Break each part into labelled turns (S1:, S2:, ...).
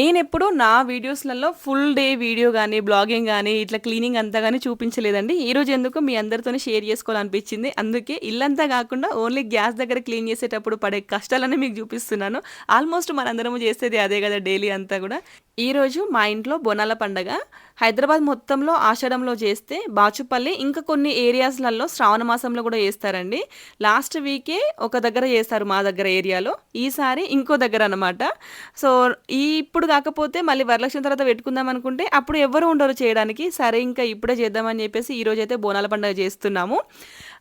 S1: me ఎప్పుడు నా వీడియోస్‌లలో ఫుల్ డే వీడియో కానీ బ్లాగింగ్ కానీ ఇట్లా క్లీనింగ్ అంతా కానీ చూపించలేదండి. ఈరోజు ఎందుకు మీ అందరితోని షేర్ చేసుకోవాలనిపించింది. అందుకే ఇల్లంతా కాకుండా ఓన్లీ గ్యాస్ దగ్గర క్లీన్ చేసేటప్పుడు పడే కష్టాలనే మీకు చూపిస్తున్నాను. ఆల్మోస్ట్ మనందరము చేసేది అదే కదా డైలీ అంతా కూడా ఈరోజు మా ఇంట్లో బొనాల పండగ. హైదరాబాద్ మొత్తంలో ఆషాఢంలో చేస్తే, బాచుపల్లి ఇంకా కొన్ని ఏరియాస్‌లలో శ్రావణ మాసంలో కూడా చేస్తారండి. లాస్ట్ వీకే ఒక దగ్గర చేస్తారు మా దగ్గర ఏరియాలో. ఈసారి ఇంకో దగ్గర అనమాట. సో, ఈ ఇప్పుడు కాకపోతే మళ్ళీ వరలక్ష్మి తర్వాత పెట్టుకుందాం అనుకుంటే అప్పుడు ఎవ్వరు ఉండరు చేయడానికి. సరే ఇంకా ఇప్పుడే చేద్దామని చెప్పేసి ఈరోజైతే బోనాల పండగ చేస్తున్నాము.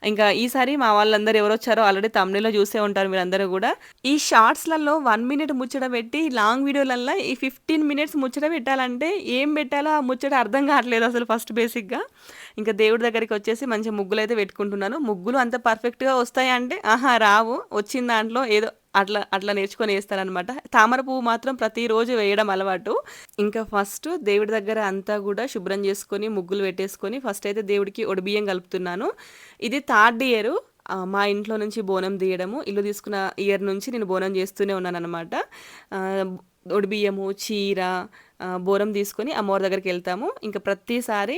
S1: ఇంకా ఈసారి మా వాళ్ళందరూ ఎవరొచ్చారో ఆల్రెడీ తమిళలో చూసే ఉంటారు మీరందరూ కూడా ఈ షార్ట్స్‌లలో వన్ మినిట్ ముచ్చట పెట్టి, లాంగ్ వీడియోలల్లో ఈ 15 మినిట్స్ ముచ్చట పెట్టాలంటే ఏం పెట్టాలో ఆ ముచ్చట అర్థం కావట్లేదు అసలు ఫస్ట్ బేసిక్‌గా. ఇంకా దేవుడి దగ్గరికి వచ్చేసి మంచి ముగ్గులు ముగ్గులైతే పెట్టుకుంటున్నాను. ముగ్గులు అంత పర్ఫెక్ట్‌గా వస్తాయి అంటే, ఆహా! రావు. వచ్చిన దాంట్లో ఏదో అట్లా అట్లా నేర్చుకొని వేస్తారనమాట తామర పువ్వు మాత్రం ప్రతిరోజు వేయడం అలవాటు. ఇంకా ఫస్ట్ దేవుడి దగ్గర అంతా కూడా శుభ్రం చేసుకొని, ముగ్గులు పెట్టేసుకొని ఫస్ట్ అయితే దేవుడికి ఒడిబియ్యం కలుపుతున్నాను. ఇది థర్డ్ ఇయరు మా ఇంట్లో నుంచి బోనం తీయడము. ఇల్లు తీసుకున్న ఇయర్ నుంచి నేను బోనం చేస్తూనే ఉన్నాను అనమాట ఒడిబియ్యము, చీర బోనం తీసుకొని అమ్మవారి దగ్గరికెళ్తాము. ఇంకా ప్రతిసారి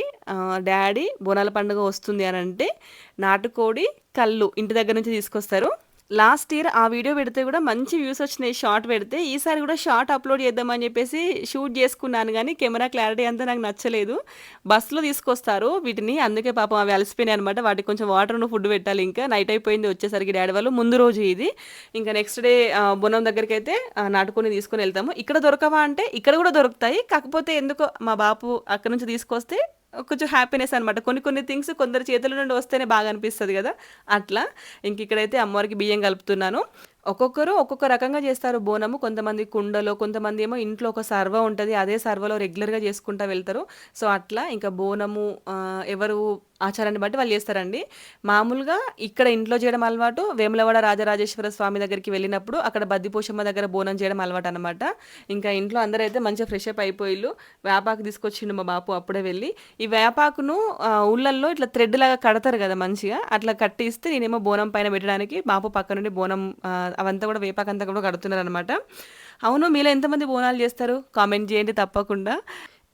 S1: డాడీ బోనాల పండుగ వస్తుంది అని అంటే నాటుకోడి, కళ్ళు ఇంటి దగ్గర నుంచి తీసుకొస్తారు. లాస్ట్ ఇయర్ ఆ వీడియో పెడితే కూడా మంచి వ్యూస్ వచ్చినాయి షార్ట్ పెడితే. ఈసారి కూడా షార్ట్ అప్‌లోడ్ చేద్దామని చెప్పేసి షూట్ చేసుకున్నాను కానీ కెమెరా క్లారిటీ అంతా నాకు నచ్చలేదు. బస్సులో తీసుకొస్తారు వీటిని. అందుకే పాపం అవి అలసిపోయినాయనమాట. వాటికి కొంచెం వాటర్ను ఫుడ్ పెట్టాలి ఇంకా. నైట్ అయిపోయింది వచ్చేసరికి డాడీ వాళ్ళు. ముందు రోజు ఇది. ఇంకా నెక్స్ట్ డే బొనం దగ్గరికి అయితే నాటుకొని తీసుకొని వెళ్తాము ఇక్కడ దొరకవా అంటే ఇక్కడ కూడా దొరుకుతాయి. కాకపోతే ఎందుకో మా బాపు అక్కడి నుంచి తీసుకొస్తే కొంచెం హ్యాపీనెస్ అనమాట. కొన్ని కొన్ని థింగ్స్ కొందరి చేతుల నుండి వస్తేనే బాగా అనిపిస్తుంది కదా అట్లా. ఇంక ఇక్కడైతే అమ్మవారికి బియ్యం కలుపుతున్నాను. ఒక్కొక్కరు ఒక్కొక్క రకంగా చేస్తారు బోనము. కొంతమంది కుండలో, కొంతమంది ఏమో ఇంట్లో ఒక సర్వ ఉంటుంది అదే సర్వలో రెగ్యులర్‌గా చేసుకుంటా వెళ్తారు. సో, అట్లా ఇంకా బోనము ఎవరు ఆచారాన్ని బట్టి వాళ్ళు చేస్తారండి. మామూలుగా ఇక్కడ ఇంట్లో చేయడం అలవాటు. వేములవాడ రాజరాజేశ్వర స్వామి దగ్గరికి వెళ్ళినప్పుడు అక్కడ బద్దిపోషమ్మ దగ్గర బోనం చేయడం అలవాటు అనమాట ఇంకా ఇంట్లో అందరూ అయితే మంచిగా ఫ్రెష్ అప్ అయిపోయిల్లు. వేపాకు తీసుకొచ్చిండు మా బాపు అప్పుడే వెళ్ళి. ఈ వేపాకును ఊళ్ళల్లో ఇట్లా థ్రెడ్ లాగా కడతారు కదా మంచిగా. అట్లా కట్టి ఇస్తే నేనేమో బోనం పైన పెట్టడానికి బాపు పక్క నుండి బోనం అవంతా కూడా వేపాకంతా కూడా కడుతున్నారనమాట. అవును మీలో ఎంతమంది బోనాలు చేస్తారు? కామెంట్ చేయండి తప్పకుండా.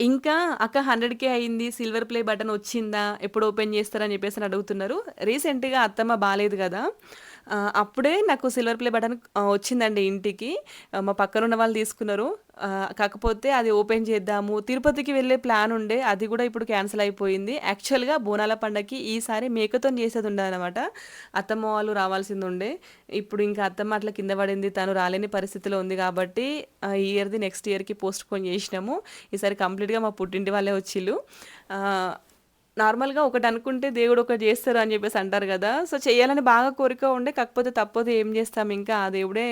S1: ఇంకా అక్క 100,000 అయింది. సిల్వర్ ప్లే బటన్ వచ్చిందా? ఎప్పుడు ఓపెన్ చేస్తారని చెప్పేసి అడుగుతున్నారు. రీసెంట్‌గా అత్తమ్మ బాగాలేదు కదా అప్పుడే నాకు సిల్వర్ ప్లే బటన్ వచ్చిందండి ఇంటికి. మా మా పక్కనున్న వాళ్ళు తీసుకున్నారు. కాకపోతే అది ఓపెన్ చేద్దాము. తిరుపతికి వెళ్ళే ప్లాన్ ఉండే. అది కూడా ఇప్పుడు క్యాన్సిల్ అయిపోయింది. యాక్చువల్‌గా బోనాల పండగకి ఈసారి మేకతో చేసేది ఉండదనమాట అత్తమ్మ వాళ్ళు రావాల్సింది ఉండే ఇప్పుడు ఇంకా అత్తమ్మ అట్లా కింద పడింది. తను రాలేని పరిస్థితిలో ఉంది కాబట్టి ఈ ఇయర్‌ది నెక్స్ట్ ఇయర్‌కి పోస్ట్ పోన్ చేసినాము. ఈసారి కంప్లీట్‌గా మా పుట్టింటి వాళ్ళే వచ్చిళ్ళు నార్మల్‌గా ఒకటి అనుకుంటే దేవుడు ఒకటి చేస్తారు అని చెప్పేసి అంటారు కదా సో, చేయాలని బాగా కోరిక ఉండే. కాకపోతే తప్పదు ఏం చేస్తాం ఇంకా. ఆ దేవుడే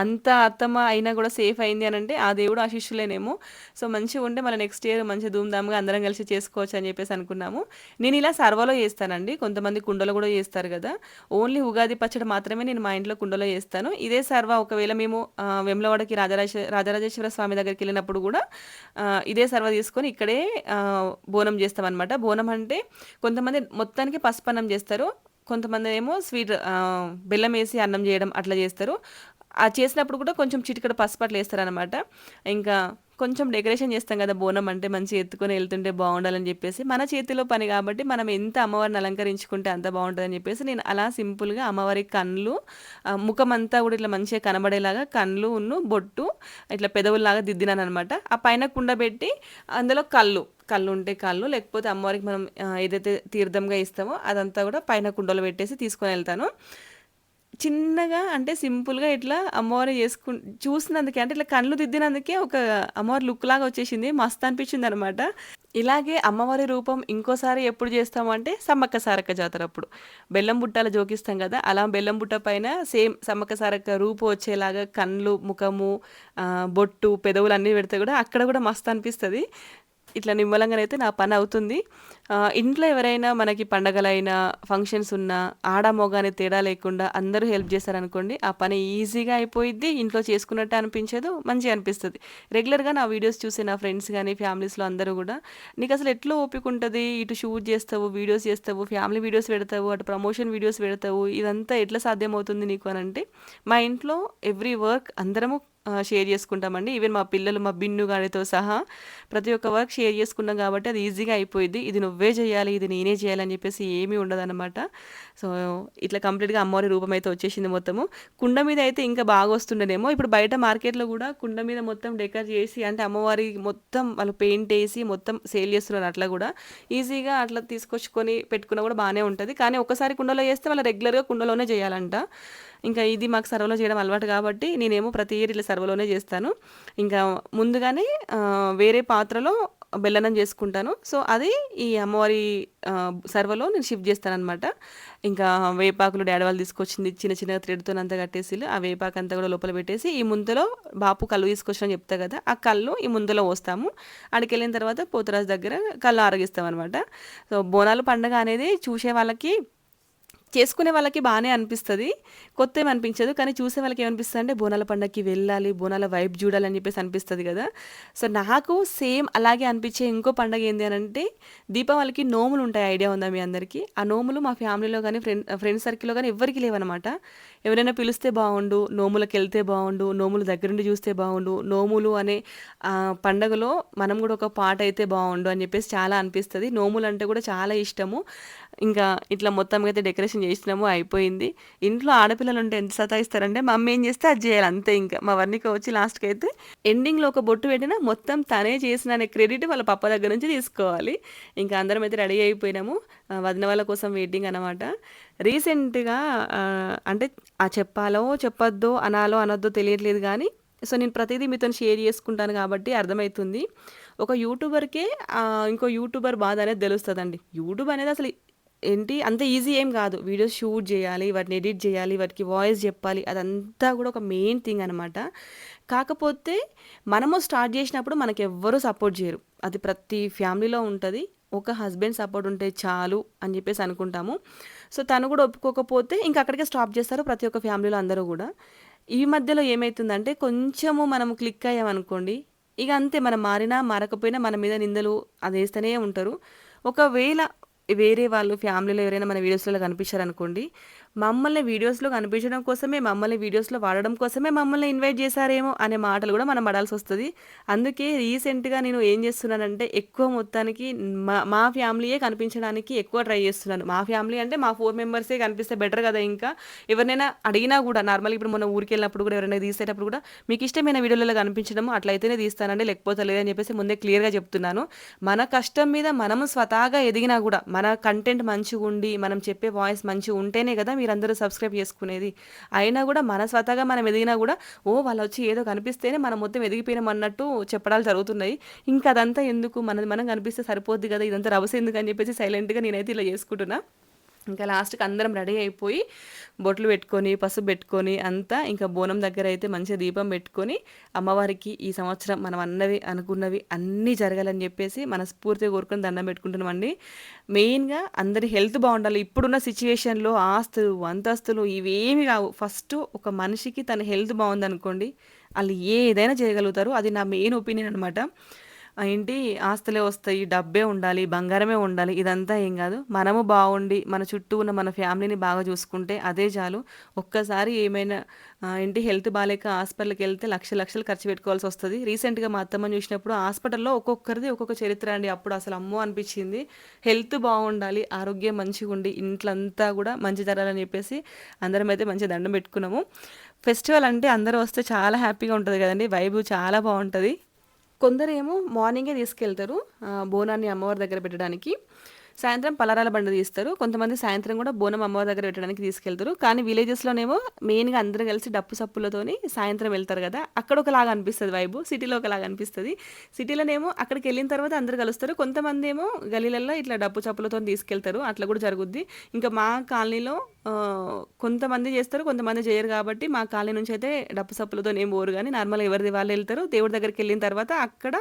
S1: అంత అత్తమ్మ అయినా కూడా సేఫ్ అయింది అని అంటే ఆ దేవుడు ఆశిష్యులేనేమో సో, మంచిగా ఉంటే మళ్ళీ నెక్స్ట్ ఇయర్ మంచి ధూమ్‌ధామ్‌గా అందరం కలిసి చేసుకోవచ్చు అని చెప్పేసి అనుకున్నాము. నేను ఇలా సర్వలో చేస్తానండి. కొంతమంది కుండలో కూడా చేస్తారు కదా ఓన్లీ ఉగాది పచ్చడి మాత్రమే నేను మా ఇంట్లో కుండలో చేస్తాను. ఇదే సర్వ ఒకవేళ మేము వెమ్లవాడకి రాజరాజ రాజరాజేశ్వర స్వామి దగ్గరికి వెళ్ళినప్పుడు కూడా ఇదే సర్వ తీసుకొని ఇక్కడే బోనం చేస్తామన్నమాట బోనం అంటే కొంతమంది మొత్తానికి పసుపన్నం చేస్తారు. కొంతమంది ఏమో స్వీట్ బెల్లం వేసి అన్నం చేయడం అట్లా చేస్తారు. ఆ చేసినప్పుడు కూడా కొంచెం చిటికడ పసుపు అట్లా అనమాట ఇంకా కొంచెం డెకరేషన్ చేస్తాం కదా బోనం అంటే మంచిగా ఎత్తుకొని వెళ్తుంటే బాగుండాలని చెప్పేసి మన చేతిలో పని కాబట్టి మనం ఎంత అమ్మవారిని అలంకరించుకుంటే అంత బాగుంటుందని చెప్పేసి నేను అలా సింపుల్‌గా అమ్మవారి కళ్ళు ముఖం అంతా కూడా ఇట్లా మంచిగా కనబడేలాగా కళ్ళును, బొట్టు ఇట్లా పెదవుల్లాగా దిద్దినాను అనమాట ఆ పైన కుండ పెట్టి అందులో కళ్ళు కళ్ళు ఉంటే కళ్ళు లేకపోతే అమ్మవారికి మనం ఏదైతే తీర్థంగా ఇస్తామో అదంతా కూడా పైన కుండలో పెట్టేసి తీసుకొని వెళ్తాను చిన్నగా అంటే సింపుల్‌గా ఇట్లా అమ్మవారి చేసుకు చూసినందుకే అంటే ఇట్లా కళ్ళు దిద్దినందుకే ఒక అమ్మవారి లుక్ లాగా వచ్చేసింది. మస్త్ అనిపించిందనమాట. ఇలాగే అమ్మవారి రూపం ఇంకోసారి ఎప్పుడు చేస్తాము అంటే సమ్మక్క సారక్క జాతర అప్పుడు బెల్లం బుట్టాలు జోకిస్తాం కదా అలా బెల్లం బుట్ట పైన సేమ్ సమ్మక్క సారక్క రూపు వచ్చేలాగా కళ్ళు, ముఖము బొట్టు, పెదవులు అన్నీ పెడితే కూడా అక్కడ కూడా మస్త్ అనిపిస్తుంది ఇట్లా నిమ్మలంగానైతే నా పని అవుతుంది. ఇంట్లో ఎవరైనా మనకి పండగలైనా, ఫంక్షన్స్ ఉన్నా ఆడ, మగ తేడా లేకుండా అందరూ హెల్ప్ చేశారనుకోండి ఆ పని ఈజీగా అయిపోయిద్ది. ఇంట్లో చేసుకున్నట్టే అనిపించదు. మంచిగా అనిపిస్తుంది రెగ్యులర్‌గా నా వీడియోస్ చూసే నా ఫ్రెండ్స్ కానీ ఫ్యామిలీస్‌లో అందరూ కూడా నీకు అసలు ఎట్లా ఓపిక ఉంటుంది ఇటు షూట్ చేస్తావు, వీడియోస్ చేస్తావు, ఫ్యామిలీ వీడియోస్ పెడతావు, అటు ప్రమోషన్ వీడియోస్ పెడతావు. ఇదంతా ఎట్లా సాధ్యమవుతుంది నీకు" అని అంటే మా ఇంట్లో ఎవ్రీ వర్క్ అందరము షేర్ చేసుకుంటామండి. ఈవెన్ మా పిల్లలు మా బిన్ను గారితో సహా ప్రతి ఒక్క వర్క్ షేర్ చేసుకున్నాం కాబట్టి అది ఈజీగా అయిపోయింది ఇది నువ్వే చేయాలి, ఇది నేనే చేయాలి అని చెప్పేసి ఏమీ ఉండదన్నమాట సో, ఇట్లా కంప్లీట్‌గా అమ్మవారి రూపం అయితే వచ్చేసింది మొత్తము. కుండ మీద అయితే ఇంకా బాగా వస్తుండేనేమో. ఇప్పుడు బయట మార్కెట్‌లో కూడా కుండ మీద మొత్తం డెకర్ చేసి అంటే అమ్మవారి మొత్తం వాళ్ళు పెయింట్ వేసి మొత్తం సేల్ చేస్తున్నారు అట్లా కూడా. ఈజీగా అట్లా తీసుకొచ్చుకొని పెట్టుకున్నా కూడా బాగానే ఉంటుంది కానీ ఒకసారి కుండలో చేస్తే వాళ్ళు రెగ్యులర్‌గా కుండలోనే చేయాలంట. ఇంకా ఇది మాకు సర్వలో చేయడం అలవాటు కాబట్టి నేనేమో ప్రతి ఇయర్ ఇట్లా సర్వలోనే చేస్తాను. ఇంకా ముందుగానే వేరే పాత్రలో బెల్లనం చేసుకుంటాను. సో, అది ఈ అమ్మవారి సర్వలో నేను షిఫ్ట్ చేస్తాననమాట. ఇంకా వేపాకులు డాడవాళ్ళు తీసుకొచ్చింది చిన్న చిన్న చిన్నగా థ్రెడ్‌తోనంతా కట్టేసి ఆ వేపాకు అంతా కూడా లోపల పెట్టేసి ఈ ముందులో బాపు కళ్ళు తీసుకొచ్చిన చెప్తా కదా! ఆ కళ్ళు ఈ ముందులో పోస్తాము. ఆడికెళ్ళిన తర్వాత పోతురాజు దగ్గర కళ్ళు ఆరగిస్తామనమాట. సో, బోనాలు పండగ అనేది చూసే వాళ్ళకి చేసుకునే వాళ్ళకి బాగానే అనిపిస్తుంది కొత్తేమి అనిపించదు. కానీ చూసే వాళ్ళకి ఏమనిపిస్తుంది అంటే బోనాల పండగకి వెళ్ళాలి, బోనాల వైబ్ చూడాలని చెప్పేసి అనిపిస్తుంది కదా! సో, నాకు సేమ్ అలాగే అనిపించే ఇంకో పండగ ఏంది అంటే దీపావళికి నోములు ఉంటాయి ఐడియా ఉందా మీ అందరికీ? ఆ నోములు మా ఫ్యామిలీలో కానీ ఫ్రెండ్ ఫ్రెండ్ సర్కిల్‌లో కానీ ఎవ్వరికీ లేవన్నమాట ఎవరైనా పిలిస్తే బావుండు, నోములకెళ్తే బాగుండు నోములు దగ్గరుండి చూస్తే బాగుండు నోములు అనే పండగలో మనం కూడా ఒక పాట అయితే బాగుండు అని చెప్పేసి చాలా అనిపిస్తుంది నోములు అంటే కూడా చాలా ఇష్టము. ఇంకా ఇట్లా మొత్తం అయితే డెకరేషన్ చేసినాము అయిపోయింది. ఇంట్లో ఆడపిల్లలు ఉంటే ఎంత సతాయిస్తారంటే మా అమ్మ ఏం చేస్తే అది చేయాలి అంతే ఇంకా. మా వర్ణిక వచ్చి లాస్ట్కి అయితే ఎండింగ్‌లో ఒక బొట్టు పెట్టినా మొత్తం తనే చేసిన అనే క్రెడిట్ వాళ్ళ పప్ప దగ్గర నుంచి తీసుకోవాలి. ఇంకా అందరం అయితే రెడీ అయిపోయినాము. వదిన వాళ్ళ కోసం వెయిటింగ్ అనమాట. రీసెంట్‌గా అంటే ఆ చెప్పాలో, చెప్పొద్దో, అనాలో, అనొద్దో తెలియట్లేదు కానీ సో, నేను ప్రతిదీ మీతో షేర్ చేసుకుంటాను కాబట్టి అర్థమవుతుంది ఒక యూట్యూబర్‌కే ఇంకో యూట్యూబర్ బాధ అనేది తెలుస్తుందండి యూట్యూబ్ అనేది అసలు ఏంటి అంత ఈజీ ఏం కాదు. వీడియోస్ షూట్ చేయాలి, వాటిని ఎడిట్ చేయాలి, వాటికి వాయిస్ చెప్పాలి. అదంతా కూడా ఒక మెయిన్ థింగ్ అనమాట. కాకపోతే మనము స్టార్ట్ చేసినప్పుడు మనకెవ్వరు సపోర్ట్ చేయరు. అది ప్రతి ఫ్యామిలీలో ఉంటుంది ఒక హస్బెండ్ సపోర్ట్ ఉంటే చాలు అని చెప్పేసి అనుకుంటాము. సో, తను కూడా ఒప్పుకోకపోతే ఇంక అక్కడికే స్టాప్ చేస్తారు ప్రతి ఒక్క ఫ్యామిలీలో అందరూ కూడా. ఈ మధ్యలో ఏమవుతుందంటే కొంచెము మనం క్లిక్ అయ్యామనుకోండి, ఇగ అంతే మనం మారినా, మారకపోయినా మన మీద నిందలు అదేస్తనే ఉంటారు. ఒకవేళ వేరే వాళ్ళు ఫ్యామిలీలో ఎవరైనా మన వీడియోస్‌లలో కనిపించారనుకోండి, మమ్మల్ని వీడియోస్‌లో కనిపించడం కోసమే, మమ్మల్ని వీడియోస్‌లో వాడడం కోసమే మమ్మల్ని ఇన్వైట్ చేశారేమో అనే మాటలు కూడా మనం పడాల్సి వస్తుంది అందుకే రీసెంట్‌గా నేను ఏం చేస్తున్నానంటే ఎక్కువ మొత్తానికి మా మా ఫ్యామిలీయే కనిపించడానికి ఎక్కువ ట్రై చేస్తున్నాను. మా ఫ్యామిలీ అంటే మా ఫోర్ మెంబర్సే కనిపిస్తే బెటర్ కదా ఇంకా. ఎవరినైనా అడిగినా కూడా నార్మల్‌గా ఇప్పుడు మొన్న ఊరికెళ్ళినప్పుడు కూడా ఎవరైనా తీసేటప్పుడు కూడా మీకు ఇష్టమైన వీడియోలలో కనిపించడము అట్లయితేనే తీస్తానండి. లేకపోతే లేదని చెప్పేసి ముందే క్లియర్‌గా చెప్తున్నాను. మన కష్టం మీద మనము స్వతహాగా ఎదిగినా కూడా మన కంటెంట్ మంచిగుండి, మనం చెప్పే వాయిస్ మంచిగా ఉంటేనే కదా మీరందరూ సబ్స్క్రైబ్ చేసుకునేది. అయినా కూడా మన స్వతగా మనం ఎదిగినా కూడా ఓ వాళ్ళు వచ్చి ఏదో కనిపిస్తేనే మనం మొత్తం ఎదిగిపోయినాం అన్నట్టు చెప్పడాలు జరుగుతున్నాయి. ఇంకా అదంతా ఎందుకు మనది మనం కనిపిస్తే సరిపోద్ది కదా! ఇదంతా రభస అని చెప్పేసి సైలెంట్‌గా నేనైతే ఇలా చేసుకుంటున్నా. ఇంకా లాస్ట్‌కి అందరం రెడీ అయిపోయి బొట్లు పెట్టుకొని, పసుపు పెట్టుకొని అంతా ఇంకా బోనం దగ్గర అయితే మంచిగా దీపం పెట్టుకొని అమ్మవారికి ఈ సంవత్సరం మనం అన్నవి, అనుకున్నవి అన్నీ జరగాలని చెప్పేసి మనస్ఫూర్తిగా కోరుకొని దండం పెట్టుకుంటున్నామండి. మెయిన్‌గా అందరి హెల్త్ బాగుండాలి ఇప్పుడున్న సిచ్యువేషన్లో ఆస్తులు, అంతస్తులు ఇవేమి కావు. ఫస్ట్ ఒక మనిషికి తన హెల్త్ బాగుందనుకోండి వాళ్ళు ఏదైనా చేయగలుగుతారు. అది నా మెయిన్ ఒపీనియన్ అనమాట. ఏంటి ఆస్తులే వస్తాయి, డబ్బే ఉండాలి, బంగారమే ఉండాలి ఇదంతా ఏం కాదు. మనము బాగుండి మన చుట్టూ ఉన్న మన ఫ్యామిలీని బాగా చూసుకుంటే అదే చాలు. ఒక్కసారి ఏమైనా ఏంటి హెల్త్ బాగాలేక హాస్పిటల్కి వెళ్తే లక్షలు, లక్షలు ఖర్చు పెట్టుకోవాల్సి వస్తుంది రీసెంట్‌గా మా అత్తమ్మని చూసినప్పుడు హాస్పిటల్‌లో ఒక్కొక్కరిది ఒక్కొక్క చరిత్ర అండి. అప్పుడు అసలు అమ్మో! అనిపించింది. హెల్త్ బాగుండాలి ఆరోగ్యం మంచిగా ఉండి ఇంట్లంతా కూడా మంచి జరగాలని చెప్పేసి అందరం అయితే మంచి దండం పెట్టుకున్నాము. ఫెస్టివల్ అంటే అందరూ వస్తే చాలా హ్యాపీగా ఉంటుంది కదండీ! వైబ్ చాలా బాగుంటుంది కొందరేమో మార్నింగే తీసుకెళ్తారు బోనాన్ని అమ్మవారి దగ్గర పెట్టడానికి. సాయంత్రం పలారాల బండ తీస్తారు. కొంతమంది సాయంత్రం కూడా బోనం అమ్మవారి దగ్గర పెట్టడానికి తీసుకెళ్తారు. కానీ విలేజెస్‌లోనేమో మెయిన్‌గా అందరూ కలిసి డప్పు సప్పులతోని సాయంత్రం వెళ్తారు కదా! అక్కడ ఒకలాగా అనిపిస్తుంది వైబు. సిటీలో ఒకలాగా అనిపిస్తుంది సిటీలోనేమో అక్కడికెళ్ళిన తర్వాత అందరూ కలుస్తారు. కొంతమందేమో గలీలలో ఇట్లా డప్పు చప్పులతోని తీసుకెళ్తారు. అట్లా కూడా జరుగుద్ది. ఇంకా మా కాలనీలో కొంతమంది చేస్తారు. కొంతమంది చేయరు కాబట్టి మా కాలనీ నుంచి అయితే డప్పు సప్పులతో ఏం పోరు కానీ నార్మల్‌గా ఎవరిది వాళ్ళు వెళ్తారు దేవుడి దగ్గరికి వెళ్ళిన తర్వాత అక్కడ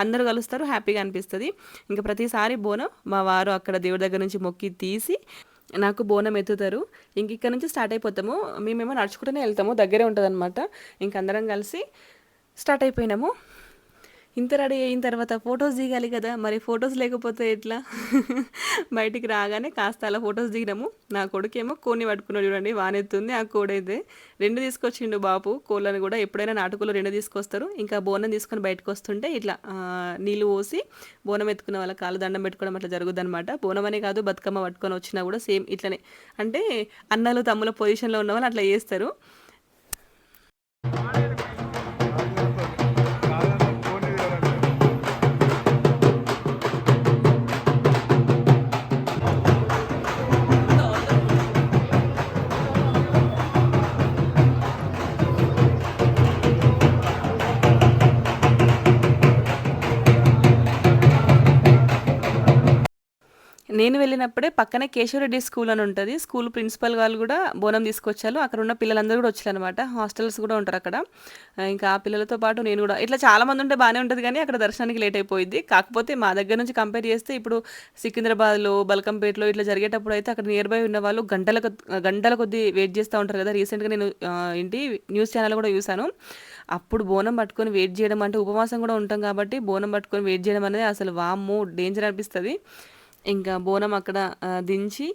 S1: అందరూ కలుస్తారు. హ్యాపీగా అనిపిస్తుంది ఇంకా ప్రతిసారి బోనం మా వారు అక్కడ దేవుడి దగ్గర నుంచి మొక్కి తీసి నాకు బోనం ఎత్తుతారు. ఇంక ఇక్కడ నుంచి స్టార్ట్ అయిపోతాము. మేమేమో నడుచుకుంటూనే వెళ్తాము దగ్గరే ఉంటుంది ఇంక అందరం కలిసి స్టార్ట్ అయిపోయినాము. ఇంత రెడీ అయిన తర్వాత ఫొటోస్ దిగాలి కదా మరి ఫొటోస్ లేకపోతే ఎట్లా? బయటికి రాగానే కాస్త అలా ఫొటోస్ దిగినాము. నా కొడుకేమో కోడిని పట్టుకున్నాడు చూడండి వానెత్తుంది ఆ కోడైతే. రెండు తీసుకొచ్చిండు బాపు కోళ్ళని కూడా ఎప్పుడైనా నాటుకోళ్ళు రెండు తీసుకొస్తారు. ఇంకా బోనం తీసుకొని బయటకు వస్తుంటే ఇట్లా నీళ్ళు పోసి బోనం ఎత్తుకున్న వాళ్ళ కాలు దండం పెట్టుకోవడం అట్లా జరుగుద్ది అనమాట బోనం అనే కాదు బతుకమ్మ పట్టుకొని వచ్చినా కూడా సేమ్ ఇట్లనే. అంటే అన్నలు తమ్ముల పొజిషన్లో ఉన్న వాళ్ళు అట్లా చేస్తారు. నేను వెళ్ళినప్పుడే పక్కనే కేశవరెడ్డి స్కూల్ అని ఉంటుంది. స్కూల్ ప్రిన్సిపల్ వాళ్ళు కూడా బోనం తీసుకొచ్చారు. అక్కడ ఉన్న పిల్లలందరూ కూడా వచ్చారు అనమాట హాస్టల్స్ కూడా ఉంటారు అక్కడ. ఇంకా ఆ పిల్లలతో పాటు నేను కూడా. ఇట్లా చాలా మంది ఉంటే బాగానే ఉంటుంది కానీ అక్కడ దర్శనానికి లేట్ అయిపోయింది కాకపోతే మా దగ్గర నుంచి కంపేర్ చేస్తే ఇప్పుడు సికింద్రాబాద్లో బల్కంపేటలో ఇట్లా జరిగేటప్పుడు అయితే అక్కడ నియర్ బై ఉన్న వాళ్ళు గంటల గంటల కొద్దీ వెయిట్ చేస్తూ ఉంటారు కదా. రీసెంట్గా నేను ఏంటి న్యూస్ ఛానల్ కూడా చూశాను. అప్పుడు బోనం పట్టుకొని వెయిట్ చేయడం అంటే ఉపవాసం కూడా ఉంటాం కాబట్టి బోనం పట్టుకొని వెయిట్ చేయడం అనేది అసలు వామ్మో డేంజర్ అనిపిస్తుంది. ఇంకా బోనం అక్కడ దించి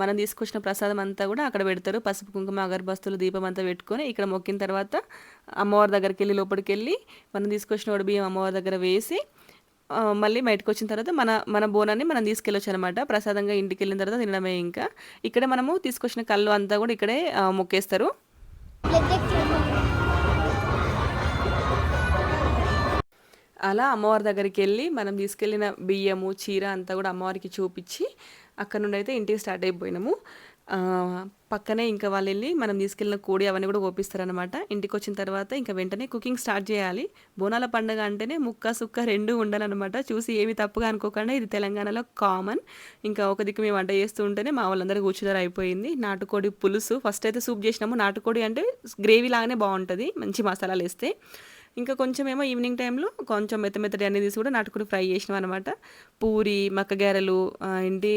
S1: మనం తీసుకొచ్చిన ప్రసాదం అంతా కూడా అక్కడ పెడతారు. పసుపు కుంకుమ అగరబస్తులు దీపం అంతా పెట్టుకొని ఇక్కడ మొక్కిన తర్వాత అమ్మవారి దగ్గరికి వెళ్ళి లోపలికి వెళ్ళి మనం తీసుకొచ్చిన వడి బియ్యం అమ్మవారి దగ్గర వేసి మళ్ళీ బయటకు వచ్చిన తర్వాత మన మన బోనాన్ని మనం తీసుకెళ్ళొచ్చు అనమాట ప్రసాదంగా ఇంటికి వెళ్ళిన తర్వాత తినడమే ఇంకా. ఇక్కడే మనము తీసుకొచ్చిన కళ్ళు అంతా కూడా ఇక్కడే మొక్కేస్తారు. అలా అమ్మవారి దగ్గరికి వెళ్ళి మనం తీసుకెళ్ళిన బియ్యము చీర అంతా కూడా అమ్మవారికి చూపించి అక్కడ నుండి అయితే ఇంటికి స్టార్ట్ అయిపోయినాము. పక్కనే ఇంకా వాళ్ళు వెళ్ళి మనం తీసుకెళ్ళిన కోడి అవన్నీ కూడా కోపిస్తారనమాట ఇంటికి వచ్చిన తర్వాత ఇంకా వెంటనే కుకింగ్ స్టార్ట్ చేయాలి. బోనాల పండుగ అంటేనే ముక్క సుక్క రెండు ఉండాలన్నమాట. చూసి ఏమి తప్పుగా అనుకోకుండా ఇది తెలంగాణలో కామన్. ఇంకా ఒక దిక్కు మేము వంట చేస్తూ ఉంటేనే మా వాళ్ళందరూ కూర్చుదారు అయిపోయింది. నాటుకోడి పులుసు. ఫస్ట్ అయితే సూప్ చేసినాము. నాటుకోడి అంటే గ్రేవీ లాగానే బాగుంటుంది. మంచి మసాలాలు వేస్తే. ఇంకా కొంచెం ఏమో ఈవినింగ్ టైంలో కొంచెం మెత్త మెత్తటి అన్ని తీసి కూడా నాటుకుని ఫ్రై చేసినాం అనమాట పూరి మక్కగారెలు ఏంటి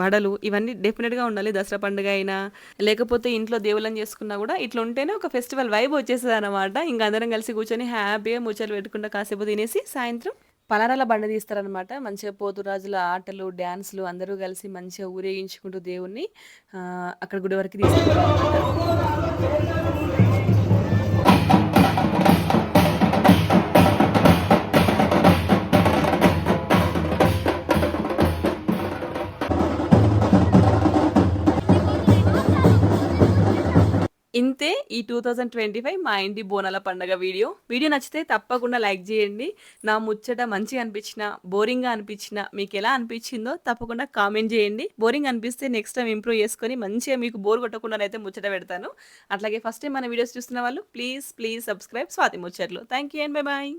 S1: వడలు ఇవన్నీ డెఫినెట్గా ఉండాలి. దసరా పండుగ అయినా లేకపోతే ఇంట్లో దేవుళ్ళని చేసుకున్నా కూడా ఇట్లా ఉంటేనే ఒక ఫెస్టివల్ వైబ్ వచ్చేస్తుంది అనమాట ఇంకా అందరం కలిసి కూర్చొని హ్యాపీగా ముచ్చలు పెట్టుకుంటా కాసేపు తినేసి సాయంత్రం పలారాల బండ తీస్తారనమాట మంచిగా పోతురాజుల ఆటలు డ్యాన్స్లు అందరూ కలిసి మంచిగా ఊరేగించుకుంటూ దేవుణ్ణి అక్కడ గుడి వరకు తీసుకుంటారు ఇంతే ఈ టూ థౌజండ్ ట్వంటీ ఫైవ్ మా ఇంటి బోనాల పండగ వీడియో. వీడియో నచ్చితే తప్పకుండా లైక్ చేయండి. నా ముచ్చట మంచిగా అనిపించిన బోరింగ్గా అనిపించిన మీకు ఎలా అనిపించిందో తప్పకుండా కామెంట్ చేయండి. బోరింగ్ అనిపిస్తే నెక్స్ట్ టైం ఇంప్రూవ్ చేసుకొని మంచిగా మీకు బోర్ కొట్టకుండా అయితే ముచ్చట పెడతాను. అట్లాగే ఫస్ట్ టైం మన వీడియోస్ చూస్తున్న వాళ్ళు please please subscribe Swathi Muchatlu. Thank you and bye bye